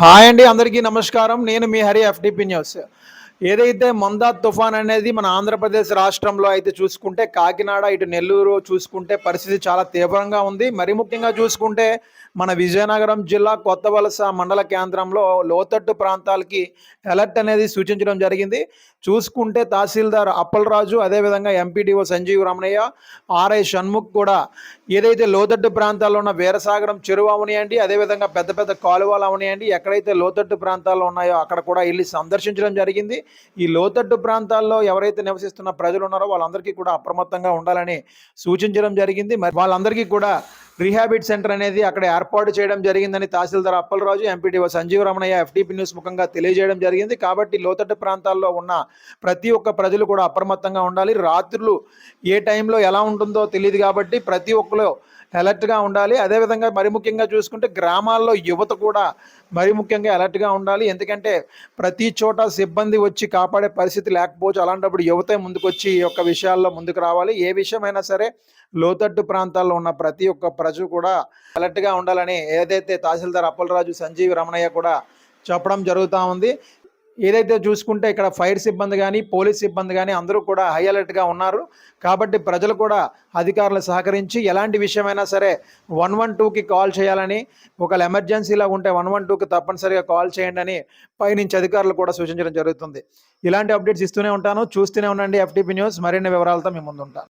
Hi అండి అందరికీ నమస్కారం. నేను మీ హరి ఎఫ్డిపి న్యూస్ ఏదైతే మందా తుఫాన్ అనేది మన ఆంధ్రప్రదేశ్ రాష్ట్రంలో అయితే చూసుకుంటే కాకినాడ ఇటు నెల్లూరు చూసుకుంటే పరిస్థితి చాలా తీవ్రంగా ఉంది. మరి ముఖ్యంగా చూసుకుంటే మన విజయనగరం జిల్లా కొత్త వలస మండల కేంద్రంలో లోతట్టు ప్రాంతాలకి అలర్ట్ అనేది సూచించడం జరిగింది. చూసుకుంటే తహసీల్దార్ అప్పలరాజు అదేవిధంగా ఎంపీడీఓ సంజీవ్ రమణయ్య ఆర్ఐ షణ్ముఖ్ కూడా ఏదైతే లోతట్టు ప్రాంతాల్లో ఉన్న వీరసాగరం చెరువు అవనియండి అదేవిధంగా పెద్ద పెద్ద కాలువలు అవనియండి ఎక్కడైతే లోతట్టు ప్రాంతాల్లో ఉన్నాయో అక్కడ కూడా వెళ్ళి సందర్శించడం జరిగింది. ఈ లోతట్టు ప్రాంతాల్లో ఎవరైతే నివసిస్తున్న ప్రజలు ఉన్నారో వాళ్ళందరికీ కూడా అప్రమత్తంగా ఉండాలని సూచించడం జరిగింది. మరి వాళ్ళందరికీ కూడా రీహాబిట్ సెంటర్ అనేది అక్కడ ఏర్పాటు చేయడం జరిగిందని tahsildar Appalaraju MPTO Sanjeeva Ramanaiah FTP news ముఖంగా తెలియజేయడం జరిగింది. కాబట్టి లోతట్టు ప్రాంతాల్లో ఉన్న ప్రతి ఒక్క ప్రజలు కూడా అప్రమత్తంగా ఉండాలి. రాత్రులు ఏ టైంలో ఎలా ఉంటుందో తెలియదు కాబట్టి ప్రతి ఒక్కరు అలర్ట్గా ఉండాలి. అదేవిధంగా మరి ముఖ్యంగా చూసుకుంటే గ్రామాల్లో యువత కూడా మరి ముఖ్యంగా అలర్ట్గా ఉండాలి. ఎందుకంటే ప్రతి చోట సిబ్బంది వచ్చి కాపాడే పరిస్థితి లేకపోవచ్చు. అలాంటప్పుడు యువతే ముందుకొచ్చి ఈ యొక్క విషయాల్లో ముందుకు రావాలి. ఏ విషయమైనా సరే లోతట్టు ప్రాంతాల్లో ఉన్న ప్రతి ఒక్క ప్రజలు కూడా అలర్ట్గా ఉండాలని ఏదైతే తహసీల్దార్ అప్పలరాజు సంజీవ్ రమణయ్య కూడా చెప్పడం జరుగుతూ ఉంది. ఏదైతే చూసుకుంటే ఇక్కడ ఫైర్ సిబ్బంది కానీ పోలీస్ సిబ్బంది కానీ అందరూ కూడా హై అలర్ట్గా ఉన్నారు. కాబట్టి ప్రజలు కూడా అధికారులు సహకరించి ఎలాంటి విషయమైనా సరే వన్ వన్ టూకి కాల్ చేయాలని ఒకవేళ ఎమర్జెన్సీలా ఉంటే వన్ వన్ టూకి తప్పనిసరిగా కాల్ చేయండి అని పైనుంచి అధికారులు కూడా సూచించడం జరుగుతుంది. ఇలాంటి అప్డేట్స్ ఇస్తూనే ఉంటాను. చూస్తూనే ఉండండి ఎఫ్టీపీ న్యూస్ మరిన్ని వివరాలతో మేము ముందుంటాను.